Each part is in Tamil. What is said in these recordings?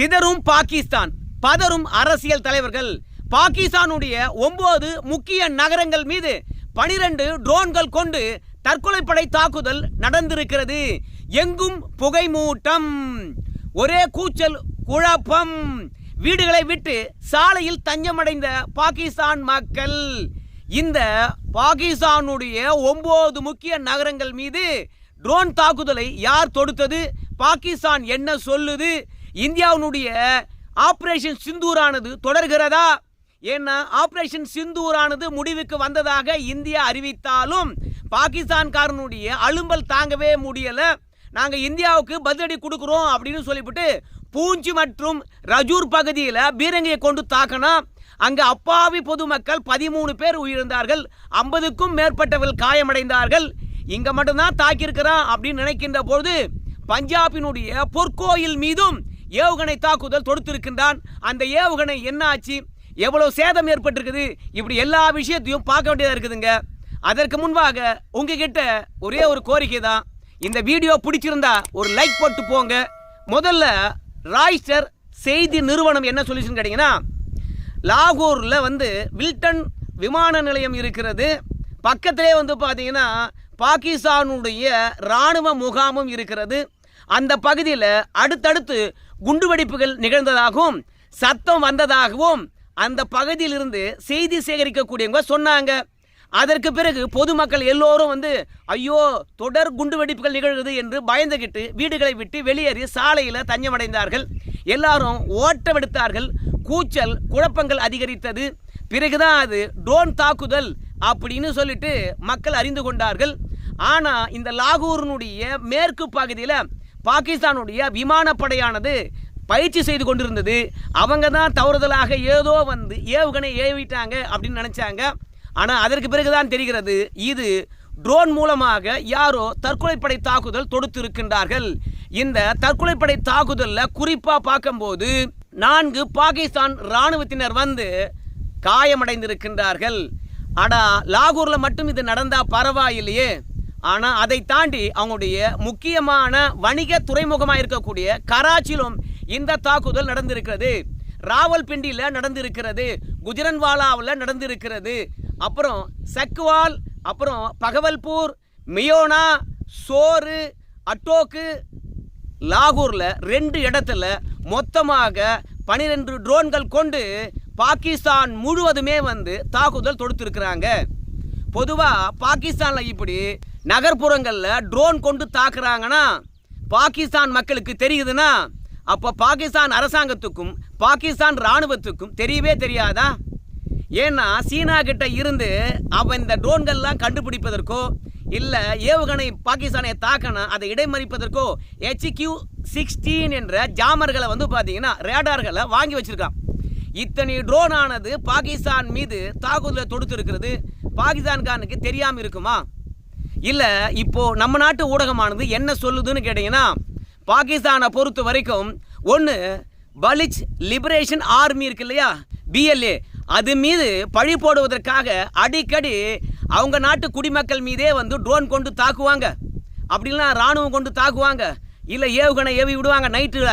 சிதறும் பாகிஸ்தான். பதறும் அரசியல் தலைவர்கள். பாகிஸ்தானுடைய ஒன்பது முக்கிய நகரங்கள் மீது பனிரெண்டு ட்ரோன்கள் கொண்டு தற்கொலைப்படை தாக்குதல் நடந்திருக்கிறது. எங்கும் புகை மூட்டம் ஒரே கூச்சல் குழப்பம். வீடுகளை விட்டு சாலையில் தஞ்சமடைந்த பாகிஸ்தான் மக்கள். இந்த பாகிஸ்தானுடைய ஒன்பது முக்கிய நகரங்கள் மீது ட்ரோன் தாக்குதலை யார் தொடுத்தது? பாகிஸ்தான் என்ன சொல்லுது? இந்தியாவினுடைய ஆப்ரேஷன் சிந்தூரானது தொடர்கிறதா? ஏன்னா ஆப்ரேஷன் சிந்தூரானது முடிவுக்கு வந்ததாக இந்தியா அறிவித்தாலும் பாகிஸ்தான்காரனுடைய அலும்பல் தாங்கவே முடியலை. நாங்கள் இந்தியாவுக்கு பதிலடி கொடுக்குறோம் அப்படின்னு சொல்லிவிட்டு பூஞ்சி மற்றும் ரஜூர் பகுதியில் பீரங்கியை கொண்டு தாக்கினா அங்கே அப்பாவி பொதுமக்கள் பதிமூணு பேர் உயிரிழந்தார்கள் ஐம்பதுக்கும் மேற்பட்டவர்கள் காயமடைந்தார்கள். இங்கே மட்டும்தான் தாக்கியிருக்கிறான் அப்படின்னு நினைக்கின்ற பொழுது பஞ்சாபினுடைய பொற்கோயில் மீதும் ஏவுகணை தாக்குதல் தொடுத்திருக்கின்றான். அந்த ஏவுகணை என்ன ஆச்சு? எவ்வளவு சேதம் ஏற்பட்டிருக்குது? இப்படி எல்லா விஷயத்தையும் பார்க்க வேண்டியதாக இருக்குதுங்க. அதற்கு முன்பாக உங்ககிட்ட ஒரே ஒரு கோரிக்கை தான். இந்த வீடியோ பிடிச்சிருந்தா ஒரு லைக் போட்டு போங்க. முதல்ல ராய்ஸ்டர் செய்தி நிறுவனம் என்ன சொல்லிச்சுன்னு கேட்டிங்கன்னா லாகூரில் வந்து வில்டன் விமான நிலையம் இருக்கிறது. பக்கத்திலே வந்து பார்த்தீங்கன்னா பாகிஸ்தானுடைய இராணுவ முகாமும் இருக்கிறது. அந்த பகுதியில் அடுத்தடுத்து குண்டுவெடிப்புகள் நிகழ்ந்ததாகவும் சத்தம் வந்ததாகவும் அந்த பகுதியிலிருந்து செய்தி சேகரிக்கக்கூடியவங்க சொன்னாங்க. அதற்கு பிறகு பொதுமக்கள் எல்லோரும் வந்து ஐயோ தொடர் குண்டுவெடிப்புகள் நிகழ்கிறது என்று பயந்துகிட்டு வீடுகளை விட்டு வெளியேறி சாலையில் தஞ்சமடைந்தார்கள். எல்லாரும் ஓட்டமெடுத்தார்கள் கூச்சல் குழப்பங்கள் அதிகரித்தது. பிறகுதான் அது ட்ரோன் தாக்குதல் அப்படின்னு சொல்லிட்டு மக்கள் அறிந்து கொண்டார்கள். ஆனால் இந்த லாகூரினுடைய மேற்கு பகுதியில் பாகிஸ்தானுடைய விமானப்படையானது பயிற்சி செய்து கொண்டிருந்தது. அவங்க தான் தவறுதலாக ஏதோ வந்து ஏவுகணை ஏவிட்டாங்க அப்படின்னு நினச்சாங்க. ஆனால் அதற்கு பிறகுதான் தெரிகிறது இது ட்ரோன் மூலமாக யாரோ தற்கொலைப்படை தாக்குதல் தொடுத்திருக்கின்றார்கள். இந்த தற்கொலைப்படை தாக்குதலில் குறிப்பாக பார்க்கும்போது நான்கு பாகிஸ்தான் இராணுவத்தினர் வந்து காயமடைந்திருக்கின்றார்கள். அடா லாகூரில் மட்டும் இது நடந்தால் பரவாயில்லையே. ஆனால் அதை தாண்டி அவங்களுடைய முக்கியமான வணிக துறைமுகமாக இருக்கக்கூடிய கராச்சியிலும் இந்த தாக்குதல் நடந்திருக்கிறது. ராவல்பிண்டியில் நடந்திருக்கிறது. குஜரன்வாலாவில் நடந்திருக்கிறது. அப்புறம் சக்வால் அப்புறம் பகவல்பூர் மியோனா சோறு அட்டோக்கு லாகூரில் ரெண்டு இடத்துல மொத்தமாக பனிரெண்டு ட்ரோன்கள் கொண்டு பாகிஸ்தான் முழுவதுமே வந்து தாக்குதல் தொடுத்திருக்கிறாங்க. பொதுவாக பாகிஸ்தானில் இப்படி நகர்ப்புறங்களில் ட்ரோன் கொண்டு தாக்குறாங்கன்னா பாகிஸ்தான் மக்களுக்கு தெரியுதுன்னா அப்போ பாகிஸ்தான் அரசாங்கத்துக்கும் பாகிஸ்தான் இராணுவத்துக்கும் தெரியவே தெரியாதா? ஏன்னா சீனா கிட்ட இருந்து அவன் இந்த ட்ரோன்கள்லாம் கண்டுபிடிப்பதற்கோ இல்லை ஏவுகணை பாகிஸ்தானை தாக்கணும் அதை இடைமறிப்பதற்கோ ஹெச்கியூ சிக்ஸ்டீன் என்ற ஜாமர்களை வந்து பார்த்தீங்கன்னா ரேடார்களை வாங்கி வச்சுருக்கான். இத்தனை ட்ரோன் ஆனது பாகிஸ்தான் மீது தாக்குதலை தொடுத்திருக்கிறது பாகிஸ்தான்கானுக்கு தெரியாமல் இருக்குமா? இல்லை இப்போ நம்ம நாட்டு ஊடகமானது என்ன சொல்லுதுன்னு கேட்டிங்கன்னா பாகிஸ்தானை பொறுத்த வரைக்கும் ஒன்று பலிச் லிபரேஷன் ஆர்மி இருக்கு இல்லையா பிஎல்ஏ அது மீது பழி போடுவதற்காக அடிக்கடி அவங்க நாட்டு குடிமக்கள் மீதே வந்து ட்ரோன் கொண்டு தாக்குவாங்க. அப்படின்னா இராணுவம் கொண்டு தாக்குவாங்க. இல்லை ஏவுகணை ஏவி விடுவாங்க நைட்டில்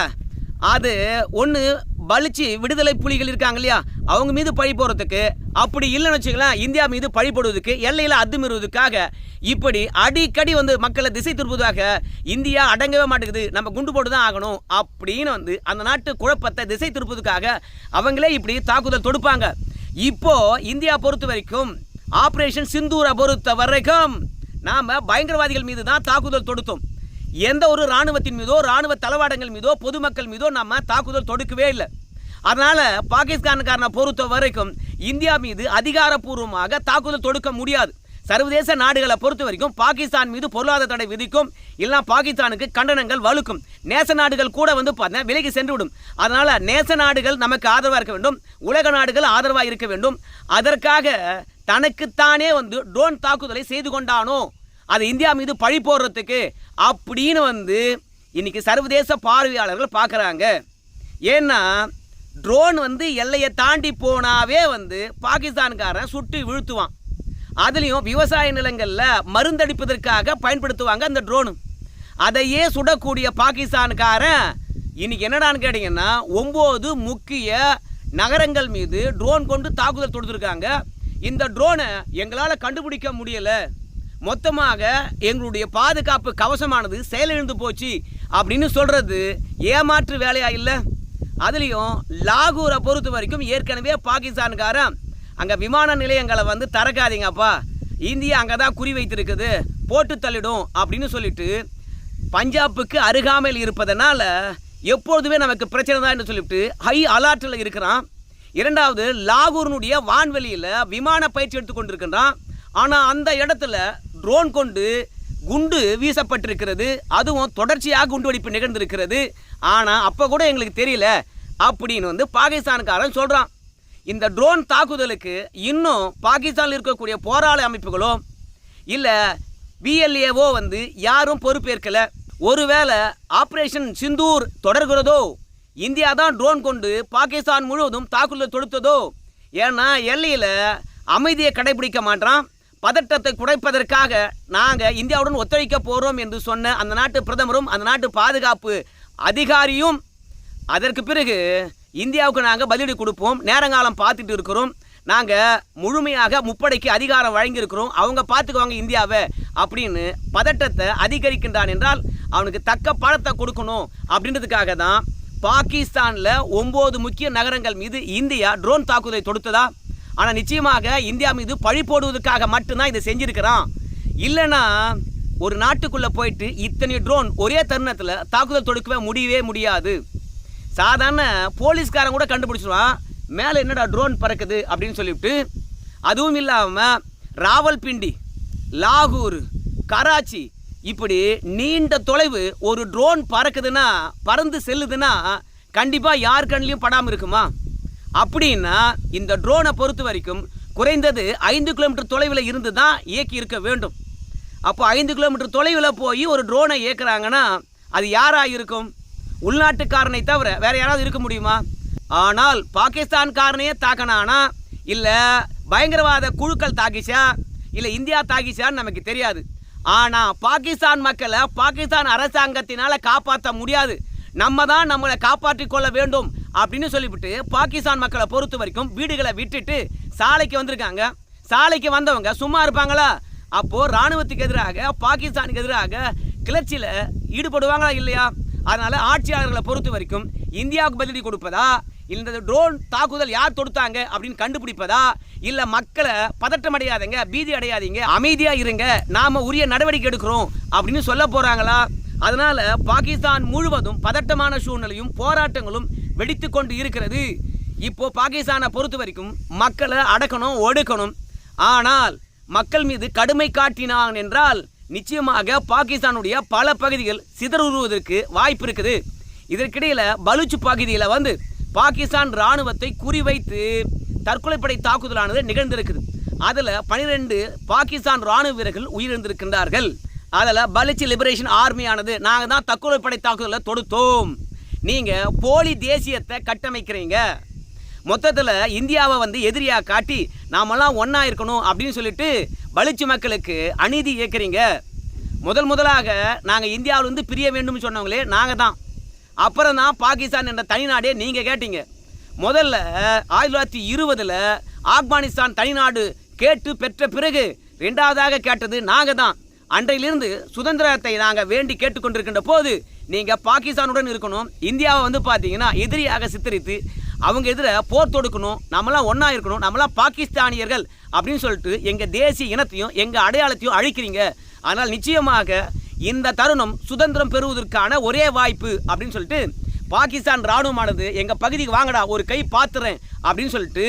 அது ஒன்று பலிச்சு விடுதலை புலிகள் இருக்காங்க இல்லையா? அவங்க மீது பழி போடுறதுக்கு அப்படி இல்லைன்னு வச்சுக்கலாம் இந்தியா மீது பழி போடுவதற்கு எல்லையில் அத்துமீறுவதற்காக இப்படி அடிக்கடி வந்து மக்களை திசை திருப்புவதாக இந்தியா அடங்கவே மாட்டேங்குது. நம்ம குண்டு போட்டு தான் ஆகணும் அப்படின்னு வந்து அந்த நாட்டு குழப்பத்தை திசை திருப்புவதற்காக அவங்களே இப்படி தாக்குதல் தொடுப்பாங்க. இப்போ இந்தியா பொறுத்த வரைக்கும் ஆப்ரேஷன் சிந்தூரை பொறுத்த வரைக்கும் நாம் பயங்கரவாதிகள் மீது தான் தாக்குதல் தொடுத்தோம். எந்த ஒரு ராணுவத்தின் மீதோ ராணுவ தளவாடங்கள் மீதோ பொதுமக்கள் மீதோ நம்ம தாக்குதல் தொடுக்கவே இல்லை. அதனால பாகிஸ்தானுக்காரனை பொறுத்த வரைக்கும் இந்தியா மீது அதிகாரப்பூர்வமாக தாக்குதல் தொடுக்க முடியாது. சர்வதேச நாடுகளை பொறுத்த வரைக்கும் பாகிஸ்தான் மீது பொருளாதார தடை விதிக்கும். இல்லைனா பாகிஸ்தானுக்கு கண்டனங்கள் வலுக்கும். நேச நாடுகள் கூட வந்து பார்த்தீங்கன்னா விலகி சென்று விடும் நேச நாடுகள் நமக்கு ஆதரவாக இருக்க வேண்டும். உலக நாடுகள் ஆதரவாக இருக்க வேண்டும். அதற்காக தனக்குத்தானே வந்து ட்ரோன் தாக்குதலை செய்து கொண்டானோ? அது இந்தியா மீது பழி போடுறதுக்கு அப்படின்னு வந்து இன்னைக்கு சர்வதேச பார்வையாளர்கள் பார்க்குறாங்க ஏன்னா ட்ரோன் வந்து எல்லையை தாண்டி போனாவே வந்து பாகிஸ்தான்காரன் சுட்டு வீழ்த்துவான். அதுலேயும் விவசாய நிலங்களில் மருந்தடிப்பதற்காக பயன்படுத்துவாங்க அந்த ட்ரோனு அதையே சுடக்கூடிய பாகிஸ்தான்காரன் இன்னைக்கு என்னடான்னு கேட்டிங்கன்னா ஒம்பது முக்கிய நகரங்கள் மீது ட்ரோன் கொண்டு தாக்குதல் தொடுத்துருக்காங்க. இந்த ட்ரோனை எங்களால் கண்டுபிடிக்க முடியல. மொத்தமாக எங்களுடைய பாதுகாப்பு கவசமானது செயலிழந்து போச்சு அப்படின்னு சொல்கிறது ஏமாற்று வேலையா இல்லை? அதுலேயும் லாகூரை பொறுத்த வரைக்கும் ஏற்கனவே பாகிஸ்தான்காரன் அங்கே விமான நிலையங்களை வந்து திறக்காதீங்கப்பா. இந்தியா அங்கே தான் குறி வைத்திருக்குது. போட்டு தள்ளிடும் அப்படின்னு சொல்லிட்டு பஞ்சாபுக்கு அருகாமையில் இருப்பதனால எப்பொழுதுமே நமக்கு பிரச்சனை தான் என்று சொல்லிட்டு ஹை அலர்ட்டில் இருக்கிறான். இரண்டாவது லாகூரினுடைய வான்வெளியில் விமான பயிற்சி எடுத்து கொண்டிருக்கின்றான். ஆனால் அந்த இடத்துல ட்ரோன் கொண்டு குண்டு வீசப்பட்டிருக்கிறது. அதுவும் தொடர்ச்சியாக குண்டுவெடிப்பு நிகழ்ந்திருக்கிறது. ஆனால் அப்போ கூட எங்களுக்கு தெரியல. அப்படின்னு வந்து பாகிஸ்தான்காரன் சொல்கிறான் இந்த ட்ரோன் தாக்குதலுக்கு இன்னும் பாகிஸ்தானில் இருக்கக்கூடிய போராளி அமைப்புகளோ இல்லை பிஎல்ஏவோ வந்து யாரும் பொறுப்பேற்கலை. ஒருவேளை ஆப்ரேஷன் சிந்தூர் தொடர்கிறதோ இந்தியா தான் ட்ரோன் கொண்டு பாகிஸ்தான் முழுவதும் தாக்குதல் தொடுத்ததோ ஏன்னா எல்லையில் அமைதியை கடைபிடிக்க மாட்டான். பதட்டத்தை குறைப்பதற்காக நாங்கள் இந்தியாவுடன் ஒத்துழைக்க போகிறோம் என்று சொன்ன அந்த நாட்டு பிரதமரும் அந்த நாட்டு பாதுகாப்பு அதிகாரியும் அதற்கு பிறகு இந்தியாவுக்கு நாங்கள் பதிலடி கொடுப்போம். நேரங்காலம் பார்த்துட்டு இருக்கிறோம். நாங்கள் முழுமையாக முப்படைக்கு அதிகாரம் வழங்கியிருக்கிறோம். அவங்க பார்த்துக்குவாங்க இந்தியாவை அப்படின்னு பதட்டத்தை அதிகரிக்கின்றான் என்றால் அவனுக்கு தக்க பழத்தை கொடுக்கணும் அப்படின்றதுக்காக தான் பாகிஸ்தானில் ஒம்பது முக்கிய நகரங்கள் மீது இந்தியா ட்ரோன் தாக்குதலை தொடுத்ததா? ஆனால் நிச்சயமாக இந்தியா மீது பழி போடுவதற்காக மட்டும்தான் இதை செஞ்சுருக்கிறான். இல்லைன்னா ஒரு நாட்டுக்குள்ளே போயிட்டு இத்தனை ட்ரோன் ஒரே தருணத்தில் தாக்குதல் தொடுக்கவே முடியவே முடியாது. சாதாரண போலீஸ்காரன் கூட கண்டுபிடிச்சிடுவான் மேலே என்னடா ட்ரோன் பறக்குது? அப்படின்னு சொல்லிவிட்டு அதுவும் இல்லாமல் ராவல்பிண்டி லாகூர் கராச்சி இப்படி நீண்ட தொலைவு ஒரு ட்ரோன் பறக்குதுன்னா பறந்து செல்லுதுன்னா கண்டிப்பாக யார் கண்ணிலையும் படாமல் இருக்குமா? அப்படின்னா இந்த ட்ரோனை பொறுத்த வரைக்கும் குறைந்தது ஐந்து கிலோமீட்டர் தொலைவில் இருந்து தான் இயக்கி இருக்க வேண்டும். அப்போ ஐந்து கிலோமீட்டர் தொலைவில் போய் ஒரு ட்ரோனை இயக்குறாங்கன்னா அது யாராக இருக்கும் உள்நாட்டுக்காரனை தவிர வேறு யாராவது இருக்க முடியுமா? ஆனால் பாகிஸ்தான்காரனையே தாக்கினானா? இல்லை பயங்கரவாத குழுக்கள் தாக்கிச்சா? இல்லை இந்தியா தாக்கிச்சான்னு நமக்கு தெரியாது. ஆனால் பாகிஸ்தான் மக்களை பாகிஸ்தான் அரசாங்கத்தினால் காப்பாற்ற முடியாது. நம்ம தான் நம்மளை காப்பாற்றி கொள்ள வேண்டும். அப்படின்னு சொல்லிவிட்டு பாகிஸ்தான் மக்களை பொறுத்த வரைக்கும் வீடுகளை விட்டுட்டு சாலைக்கு வந்திருக்காங்க. சாலைக்கு வந்தவங்க சும்மா இருப்பாங்களா? அப்போது ராணுவத்துக்கு எதிராக பாகிஸ்தானுக்கு எதிராக கிளர்ச்சியில் ஈடுபடுவாங்களா இல்லையா? அதனால் ஆட்சியாளர்களை பொறுத்த வரைக்கும் இந்தியாவுக்கு பதிலடி கொடுப்பதா? இந்த ட்ரோன் தாக்குதல் யார் தொடுத்தாங்க அப்படின்னு கண்டுபிடிப்பதா? இல்லை மக்களை பதட்டம் அடையாதீங்க பீதி அடையாதீங்க அமைதியாக இருங்க நாம் உரிய நடவடிக்கை எடுக்கிறோம் அப்படின்னு சொல்ல போகிறாங்களா அதனால் பாகிஸ்தான் முழுவதும் பதட்டமான சூழ்நிலையும் போராட்டங்களும் வெடித்து கொண்டு இருக்கிறது. இப்போ பாகிஸ்தானை பொறுத்த வரைக்கும் மக்களை அடக்கணும் ஒடுக்கணும். ஆனால் மக்கள் மீது கடுமை காட்டினான் என்றால் நிச்சயமாக பாகிஸ்தானுடைய பல பகுதிகள் சிதறுவதற்கு வாய்ப்பு இருக்குது. இதற்கிடையில் பலூச் பகுதியில் வந்து பாகிஸ்தான் இராணுவத்தை குறிவைத்து தற்கொலைப்படை தாக்குதலானது நிகழ்ந்திருக்குது. அதில் பனிரெண்டு பாகிஸ்தான் இராணுவ வீரர்கள் உயிரிழந்திருக்கின்றார்கள். அதில் பலுச் லிபரேஷன் ஆர்மியானது நாங்கள் தான் தற்கொலைப்படை தாக்குதலை தொடுத்தோம். நீங்கள் போலி தேசியத்தை கட்டமைக்கிறீங்க. மொத்தத்தில் இந்தியாவை வந்து எதிரியாக காட்டி நாமெல்லாம் ஒன்றா இருக்கணும் அப்படின்னு சொல்லிட்டு பலிச்சு மக்களுக்கு அநீதி இயக்குறீங்க முதல் முதலாக நாங்கள் இந்தியாவிலிருந்து பிரிய வேண்டும்னு சொன்னவங்களே நாங்கள் தான். அப்புறம் தான் பாகிஸ்தான் என்ற தனிநாடே நீங்கள் கேட்டீங்க. முதல்ல ஆயிரத்தி தொள்ளாயிரத்தி இருபதில் ஆப்கானிஸ்தான் தனிநாடு கேட்டு பெற்ற பிறகு ரெண்டாவதாக கேட்டது நாங்கள் தான். அன்றையிலிருந்து சுதந்திரத்தை நாங்கள் வேண்டி கேட்டுக்கொண்டிருக்கின்ற போது நீங்கள் பாகிஸ்தானுடன் இருக்கணும். இந்தியாவை வந்து பார்த்தீங்கன்னா எதிரியாக சித்தரித்து அவங்க எதிர போர் தொடுக்கணும். நம்மளாம் ஒன்றா இருக்கணும். நம்மளாம் பாகிஸ்தானியர்கள் அப்படின்னு சொல்லிட்டு எங்கள் தேசிய இனத்தையும் எங்கள் அடையாளத்தையும் அழிக்கிறீங்க. ஆனால் நிச்சயமாக இந்த தருணம் சுதந்திரம் பெறுவதற்கான ஒரே வாய்ப்பு அப்படின்னு சொல்லிட்டு பாகிஸ்தான் ராணுவமானது எங்கள் பகுதிக்கு வாங்கடா ஒரு கை பார்த்துறேன் அப்படின்னு சொல்லிட்டு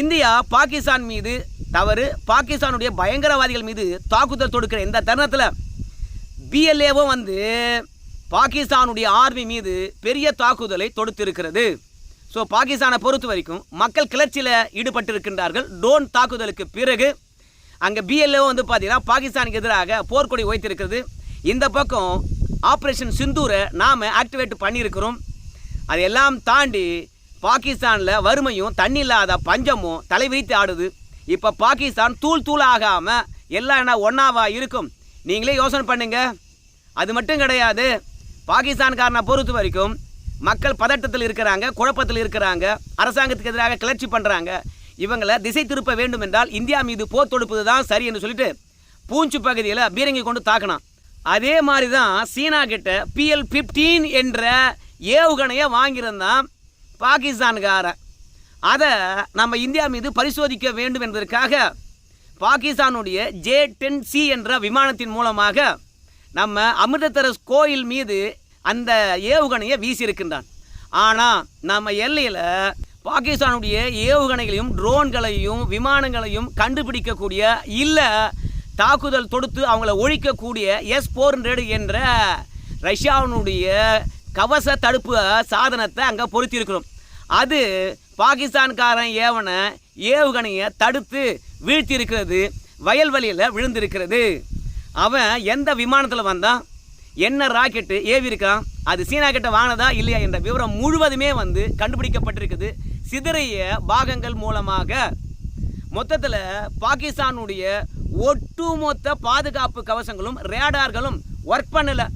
இந்தியா பாகிஸ்தான் மீது தவறு பாகிஸ்தானுடைய பயங்கரவாதிகள் மீது தாக்குதல் தொடுக்கிற இந்த தருணத்தில் பிஎல்ஏவும் வந்து பாகிஸ்தானுடைய ஆர்மி மீது பெரிய தாக்குதலை தொடுத்திருக்கிறது. ஸோ பாகிஸ்தானை பொறுத்த வரைக்கும் மக்கள் கிளர்ச்சியில் ஈடுபட்டிருக்கின்றார்கள். ட்ரோன் தாக்குதலுக்கு பிறகு அங்கே பிஎல்ஓ வந்து பார்த்தீங்கன்னா பாகிஸ்தானுக்கு எதிராக போர்க்கொடி வைத்திருக்கிறது. இந்த பக்கம் ஆப்ரேஷன் சிந்தூரை நாம் ஆக்டிவேட் பண்ணியிருக்கிறோம். அதையெல்லாம் தாண்டி பாகிஸ்தானில் வறுமையும் தண்ணி இல்லாத பஞ்சமும் தலைவிரித்து ஆடுது. இப்போ பாகிஸ்தான் தூள் தூள் ஆகாமல் எல்லாம் என்ன ஒன்றாவா இருக்கும்? நீங்களே யோசனை பண்ணுங்கள் அது மட்டும் கிடையாது. பாகிஸ்தான்காரனை பொறுத்த வரைக்கும் மக்கள் பதட்டத்தில் இருக்கிறாங்க குழப்பத்தில் இருக்கிறாங்க அரசாங்கத்துக்கு எதிராக கிளர்ச்சி பண்ணுறாங்க இவங்களை திசை திருப்ப வேண்டும் என்றால் இந்தியா மீது போர் தொடுப்பது தான் சரி என்று சொல்லிட்டு பூஞ்சு பகுதியில் பீரங்கி கொண்டு தாக்கணும் அதே மாதிரி தான் சீனா கிட்ட பிஎல் ஃபிஃப்டீன் என்ற ஏவுகணையை வாங்கியிருந்தான் பாகிஸ்தான்காரன். அதை நம்ம இந்தியா மீது பரிசோதிக்க வேண்டும் என்பதற்காக பாகிஸ்தானுடைய ஜே டென் சி என்ற விமானத்தின் மூலமாக நம்ம அமிர்தசரஸ் கோயில் மீது அந்த ஏவுகணையை வீசியிருக்கின்றான். ஆனால் நம்ம எல்லையில் பாகிஸ்தானுடைய ஏவுகணைகளையும் ட்ரோன்களையும் விமானங்களையும் கண்டுபிடிக்கக்கூடிய இல்லை தாக்குதல் தொடுத்து அவங்கள ஒழிக்கக்கூடிய எஸ் ஃபோர் ஹண்ட்ரட் என்ற ரஷ்யாவினுடைய கவச தடுப்பு சாதனத்தை அங்கே பொருத்தியிருக்கிறோம். அது பாகிஸ்தான்காரன் ஏவன ஏவுகணையை தடுத்து வீழ்த்தியிருக்கிறது வயல்வெளியில் விழுந்திருக்கிறது. அவன் எந்த விமானத்தில் வந்தான் என்ன ராக்கெட்டு ஏவி இருக்கான் அது சீனா கிட்ட வாங்கினதா இல்லையா என்ற விவரம் முழுவதுமே வந்து கண்டுபிடிக்கப்பட்டிருக்குது. சிதறிய பாகங்கள் மூலமாக மொத்தத்தில் பாகிஸ்தானுடைய ஒட்டுமொத்த பாதுகாப்பு கவசங்களும் ரேடார்களும் ஒர்க் பண்ணலை.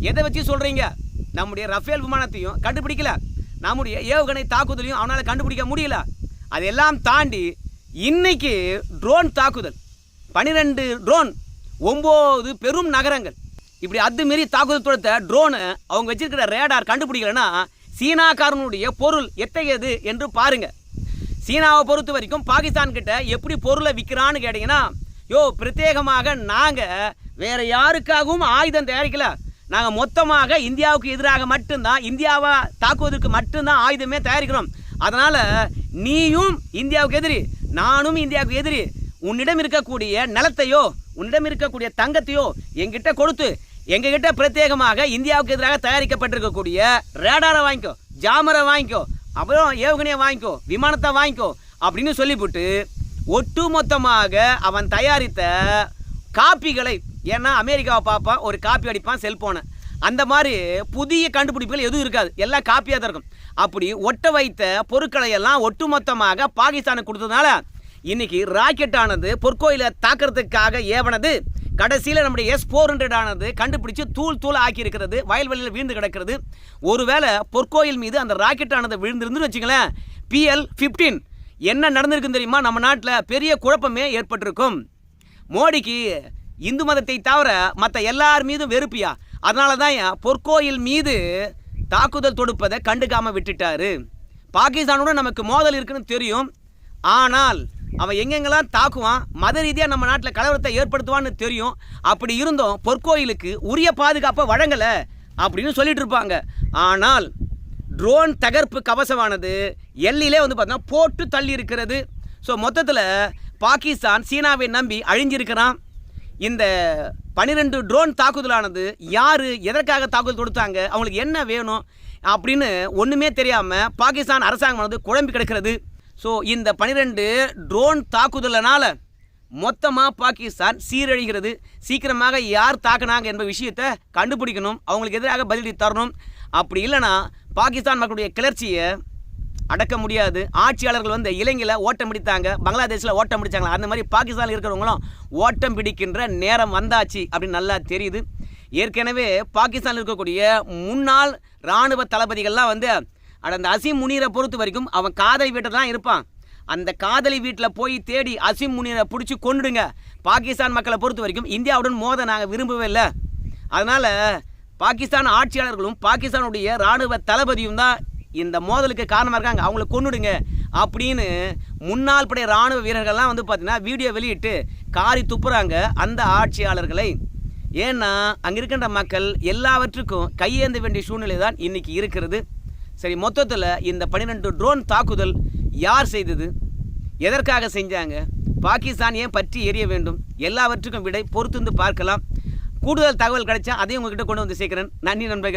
எதை வச்சு சொல்கிறீங்க நம்முடைய ரஃபேல் விமானத்தையும் கண்டுபிடிக்கல. நம்முடைய ஏவுகணை தாக்குதலையும் அவனால் கண்டுபிடிக்க முடியல. அதெல்லாம் தாண்டி இன்னைக்கு ட்ரோன் தாக்குதல். பனிரெண்டு ட்ரோன் ஒம்பது பெரும் நகரங்கள். இப்படி அத்துமீறி தாக்குதல் தொடுத்த ட்ரோனு அவங்க வச்சிருக்கிற ரேடார் கண்டுபிடிக்கலன்னா சீனாக்காரனுடைய பொருள் எத்தகையது என்று பாருங்கள் சீனாவை பொறுத்த வரைக்கும் பாகிஸ்தான் கிட்ட எப்படி பொருளை விற்கிறான்னு கேட்டிங்கன்னா யோ பிரத்யேகமாக நாங்கள் வேறு யாருக்காகவும் ஆயுதம் தயாரிக்கல. நாங்கள் மொத்தமாக இந்தியாவுக்கு எதிராக மட்டும்தான் இந்தியாவை தாக்குவதற்கு மட்டும்தான் ஆயுதமே தயாரிக்கிறோம். அதனால் நீயும் இந்தியாவுக்கு எதிரி நானும் இந்தியாவுக்கு எதிரி உன்னிடம் இருக்கக்கூடிய நிலத்தையோ உன்னிடம் இருக்கக்கூடிய தங்கத்தையோ எங்கிட்ட கொடுத்து எங்ககிட்ட பிரத்யேகமாக இந்தியாவுக்கு எதிராக தயாரிக்கப்பட்டிருக்கக்கூடிய ரேடாரை வாங்கிக்கோ ஜாமரை வாங்கிக்கோ அப்புறம் ஏவுகணையை வாங்கிக்கோ விமானத்தை வாங்கிக்கோ அப்படின்னு சொல்லிவிட்டு ஒட்டுமொத்தமாக அவன் தயாரித்த காப்பிகளை ஏன்னா அமெரிக்காவை பார்ப்பான் ஒரு காப்பி அடிப்பான் செல்போனை அந்த மாதிரி புதிய கண்டுபிடிப்புகள் எதுவும் இருக்காது. எல்லாம் காப்பியாக தான் இருக்கும். அப்படி ஒட்ட வைத்த பொருட்களை எல்லாம் ஒட்டுமொத்தமாக பாகிஸ்தானுக்கு கொடுத்ததுனால இன்னைக்கு ராக்கெட் ஆனது பொற்கோயிலை தாக்கிறதுக்காக ஏவனது. கடைசியில் நம்முடைய எஸ் ஃபோர் ஹண்ட்ரட் ஆனது கண்டுபிடிச்சு தூள் தூள் ஆக்கி இருக்கிறது வயல்வெளியில் வீழ்ந்து கிடக்கிறது. ஒருவேளை பொற்கோயில் மீது அந்த ராக்கெட் ஆனது விழுந்திருந்துன்னு வச்சுங்களேன் பிஎல் ஃபிஃப்டீன் என்ன நடந்திருக்குன்னு தெரியுமா? நம்ம நாட்டில் பெரிய குழப்பமே ஏற்பட்டிருக்கும். மோடிக்கு இந்து மதத்தை தவிர மற்ற எல்லார் மீதும் வெறுப்பியா? அதனால தான் ஏன் பொற்கோயில் மீது தாக்குதல் தொடுப்பதை கண்டுக்காமல் விட்டுட்டாரு. பாகிஸ்தானோட நமக்கு மோதல் இருக்குன்னு தெரியும். ஆனால் அவன் எங்கெங்கெல்லாம் தாக்குவான் மத ரீதியாக நம்ம நாட்டில் கலவரத்தை ஏற்படுத்துவான்னு தெரியும். அப்படி இருந்தும் பொற்கோயிலுக்கு உரிய பாதுகாப்பை வழங்கலை அப்படின்னு சொல்லிட்டு இருப்பாங்க. ஆனால் ட்ரோன் தகர்ப்பு கவசமானது எல்லையிலே வந்து பார்த்தீங்கன்னா போட்டு தள்ளி இருக்கிறது. ஸோ மொத்தத்தில் பாகிஸ்தான் சீனாவை நம்பி அழிஞ்சிருக்கிறான். இந்த பன்னிரெண்டு ட்ரோன் தாக்குதலானது யார் எதற்காக தாக்குதல் கொடுத்தாங்க அவங்களுக்கு என்ன வேணும் அப்படின்னு ஒன்றுமே தெரியாமல் பாகிஸ்தான் அரசாங்கமானது குழம்பி கிடக்கிறது. ஸோ இந்த பன்னிரெண்டு ட்ரோன் தாக்குதலனால் மொத்தமாக பாகிஸ்தான் சீரழிகிறது. சீக்கிரமாக யார் தாக்குனாங்க என்ப விஷயத்தை கண்டுபிடிக்கணும். அவங்களுக்கு எதிராக பதிலடி தரணும். அப்படி இல்லைன்னா பாகிஸ்தான் மக்களுடைய கிளர்ச்சியை அடக்க முடியாது. ஆட்சியாளர்கள் வந்து இலங்கையில் ஓட்டம் பிடித்தாங்க பங்களாதேஷில் ஓட்டம் பிடிச்சாங்களா? அந்த மாதிரி பாகிஸ்தானில் இருக்கிறவங்களும் ஓட்டம் பிடிக்கின்ற நேரம் வந்தாச்சு அப்படின்னு நல்லா தெரியுது. ஏற்கனவே பாகிஸ்தானில் இருக்கக்கூடிய முன்னாள் இராணுவ தளபதிகள்லாம் வந்து ஆனால் அந்த அசீம் முனீரை பொறுத்த வரைக்கும் அவன் காதலி வீட்டில் தான் இருப்பான். அந்த காதலி வீட்டில் போய் தேடி அசீம் முனீரை பிடிச்சி கொண்டுடுங்க பாகிஸ்தான் மக்களை பொறுத்த வரைக்கும் இந்தியாவுடன் மோத நாங்கள் விரும்பவே இல்லை. அதனால் பாகிஸ்தான் ஆட்சியாளர்களும் பாகிஸ்தானுடைய இராணுவ தளபதியும் தான் இந்த மோதலுக்கு காரணமாக இருக்காங்க. அவங்கள கொன்னுடுங்க. அப்படின்னு முன்னாள் படை இராணுவ வீரர்கள்லாம் வந்து பார்த்தீங்கன்னா வீடியோ வெளியிட்டு காரி துப்புறாங்க அந்த ஆட்சியாளர்களை. ஏன்னா அங்கே இருக்கின்ற மக்கள் எல்லாவற்றுக்கும் கையேந்த வேண்டிய சூழ்நிலை தான் இன்றைக்கி இருக்கிறது. சரி மொத்தத்தில் இந்த பன்னிரெண்டு ட்ரோன் தாக்குதல் யார் செய்தது? எதற்காக செஞ்சாங்க? பாகிஸ்தான் ஏன் பற்றி எரிய வேண்டும்? எல்லாவற்றுக்கும் விடை பொறுத்திருந்து பார்க்கலாம். கூடுதல் தகவல் கிடைச்சா அதையும் உங்ககிட்ட கொண்டு வந்து சேர்க்கிறேன். நன்றி நண்பர்களே.